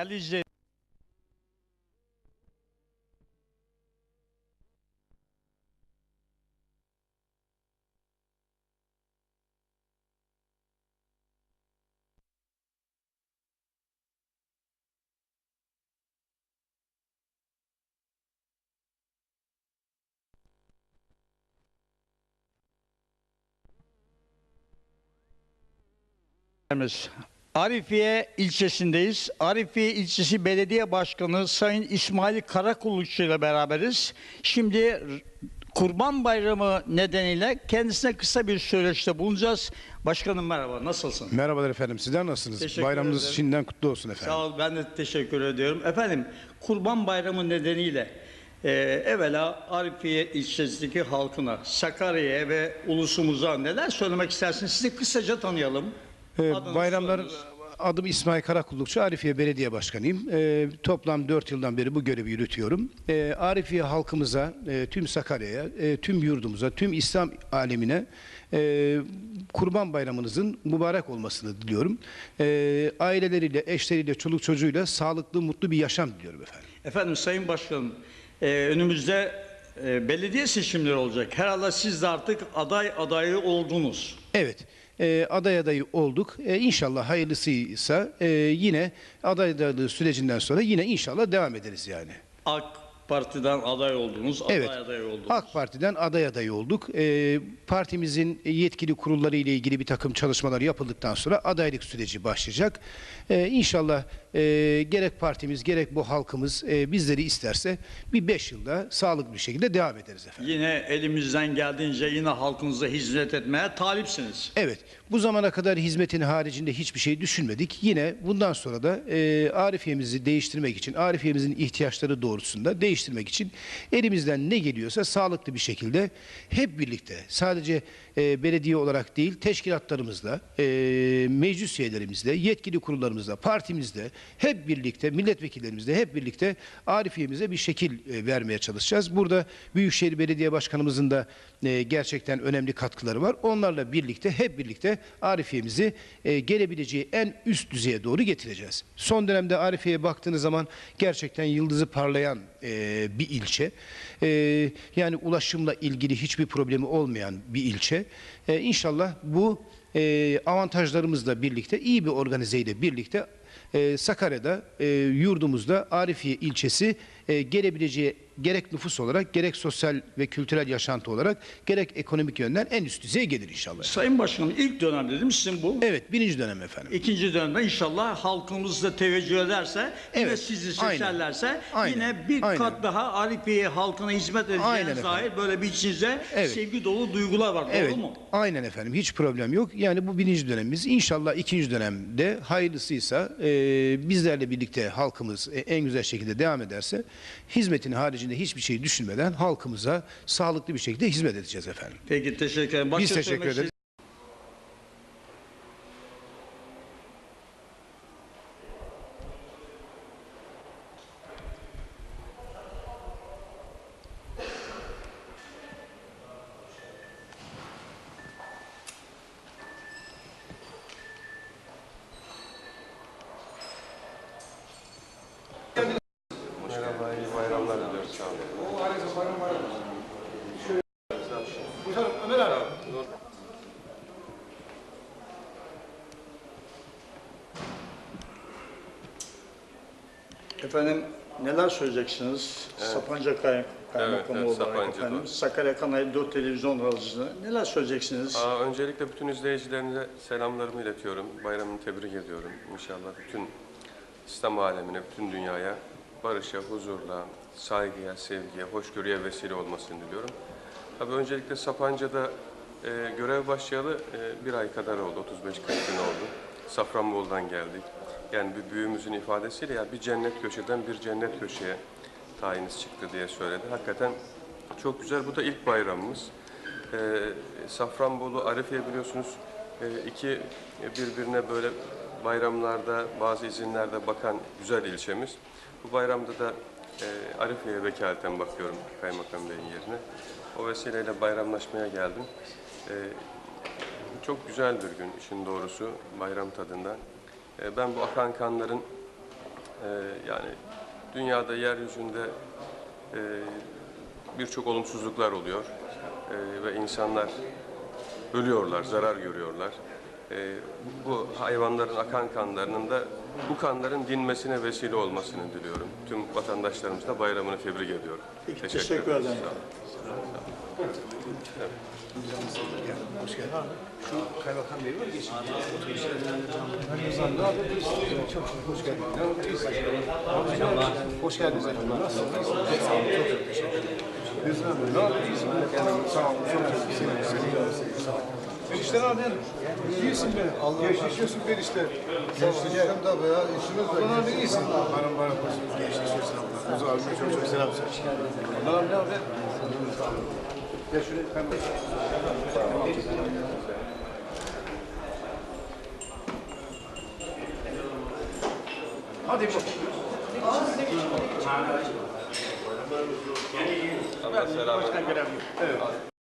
É LG Mas Arifiye ilçesindeyiz. Arifiye ilçesi belediye başkanı Sayın İsmail Karakulukçu ile beraberiz. Şimdi Kurban Bayramı nedeniyle kendisine kısa bir söyleşte bulunacağız. Başkanım merhaba, nasılsın? Merhabalar efendim. Sizler nasılsınız? Teşekkür Bayramınız ederim. şimdiden kutlu olsun efendim. Sağ ol, ben de teşekkür ediyorum. Efendim, Kurban Bayramı nedeniyle e, evvela Arifiye ilçesindeki halkına, Sakarya'ya ve ulusumuza neler söylemek istersiniz? Sizi kısaca tanıyalım. Ee, Adınız, bayramlar soyadınız. adım İsmail Karakullukçu. Arifiye Belediye Başkanıyım. Ee, toplam 4 yıldan beri bu görevi yürütüyorum. Ee, Arifiye halkımıza, e, tüm Sakarya'ya, e, tüm yurdumuza, tüm İslam alemine e, Kurban Bayramınızın mübarek olmasını diliyorum. E, aileleriyle, eşleriyle, çoluk çocuğuyla sağlıklı, mutlu bir yaşam diliyorum efendim. Efendim Sayın Başkanım, e, önümüzde e, belediye seçimleri olacak. Herhalde siz de artık aday adayı oldunuz. Evet. E, aday adayı olduk. E, inşallah hayırlısıysa e, yine aday adaylığı sürecinden sonra yine inşallah devam ederiz yani. AK Parti'den aday oldunuz, aday Evet. adayı oldunuz. AK Parti'den aday adayı olduk. E, partimizin yetkili kurulları ile ilgili bir takım çalışmalar yapıldıktan sonra adaylık süreci başlayacak. E, inşallah e, gerek partimiz gerek bu halkımız e, bizleri isterse bir beş yılda sağlıklı bir şekilde devam ederiz efendim. Yine elimizden geldiğince yine halkınıza hizmet etmeye talipsiniz. Evet, bu zamana kadar hizmetin haricinde hiçbir şey düşünmedik. Yine bundan sonra da e, Arifiye'mizi değiştirmek için, Arifiye'mizin ihtiyaçları doğrultusunda değiştirmek için elimizden ne geliyorsa sağlıklı bir şekilde hep birlikte sadece e, belediye olarak değil teşkilatlarımızla, e, meclis üyelerimizle, yetkili kurullarımızla, partimizle hep birlikte, milletvekillerimizle hep birlikte Arifiye'mize bir şekil e, vermeye çalışacağız. Burada Büyükşehir Belediye Başkanımızın da e, gerçekten önemli katkıları var. Onlarla birlikte hep birlikte Arifiye'mizi e, gelebileceği en üst düzeye doğru getireceğiz. Son dönemde Arifiye'ye baktığınız zaman gerçekten yıldızı parlayan e, bir ilçe. E, yani ulaşımla ilgili hiçbir problemi olmayan bir ilçe. E, inşallah bu e, avantajlarımızla birlikte iyi bir organizeyle birlikte e, Sakarya'da e, yurdumuzda Arifiye ilçesi e, gelebileceği gerek nüfus olarak gerek sosyal ve kültürel yaşantı olarak gerek ekonomik yönden en üst düzeye gelir inşallah. Sayın Başkanım ilk dönem dedim sizin bu. Evet birinci dönem efendim. İkinci dönemde inşallah halkımız da teveccüh ederse yine Evet, sizi aynen. seçerlerse Aynen, yine bir aynen. kat daha Arifiye halkına hizmet edeceğiniz dair böyle bir içinizde Evet. sevgi dolu duygular var. Evet, Doğru mu? aynen efendim. Hiç problem yok. Yani bu birinci dönemimiz. İnşallah ikinci dönemde hayırlısıysa e, bizlerle birlikte halkımız e, en güzel şekilde devam ederse hizmetin haricinde hiçbir şey düşünmeden halkımıza sağlıklı bir şekilde hizmet edeceğiz efendim. Peki teşekkür ederim. Başka Biz teşekkür ederiz. Efendim neler söyleyeceksiniz? Sapanca Kay Kaymakamı Evet, evet, olarak efendim. Sakarya Kanalı 4 televizyon aracılığında neler söyleyeceksiniz? Aa, öncelikle bütün izleyicilerine selamlarımı iletiyorum. Bayramını tebrik ediyorum. İnşallah bütün İslam alemine, bütün dünyaya barışa, huzurla, saygıya, sevgiye, hoşgörüye vesile olmasını diliyorum. Tabii öncelikle Sapanca'da e, görev başlayalı e, bir ay kadar oldu, 35-40 gün oldu. Safranbolu'dan geldik. Yani bir büyüğümüzün ifadesiyle ya bir cennet köşeden bir cennet köşeye tayiniz çıktı diye söyledi. Hakikaten çok güzel. Bu da ilk bayramımız. Ee, Safranbolu, Arifiye biliyorsunuz e, iki birbirine böyle bayramlarda, bazı izinlerde bakan güzel ilçemiz. Bu bayramda da e, Arifiye'ye vekaleten bakıyorum Kaymakam Bey'in yerine. O vesileyle bayramlaşmaya geldim. E, çok güzel bir gün işin doğrusu bayram tadında. E, ben bu akan kanların Ee, yani dünyada, yeryüzünde e, birçok olumsuzluklar oluyor Ee, ve insanlar ölüyorlar, zarar görüyorlar. Ee, bu hayvanların akan kanlarının da bu kanların dinmesine vesile olmasını diliyorum. Tüm vatandaşlarımız da bayramını tebrik ediyorum. Peki, teşekkür ederim. Sağ olun. Hoş geldin. Şu kaymakam bey var geçin. Çok hoş geldin. Hoş geldiniz efendim. Nasılsınız? Sağ olun. Çok teşekkür ederim. Sağ olun. Çok çok sevindim. Seni Sağ olun. Perişten abi. İyisin be. Allah Yaşıyorsun perişte. Gençleştim tabii ya. İşimiz de Ulan abi iyisin. Hanım bana koşun. Gençleşiyorsun abla. Kuzu abime çok çok selam söyle. Ulan ne haber? Gel şuraya kaymakam. Hadi bakalım. Allah selamet.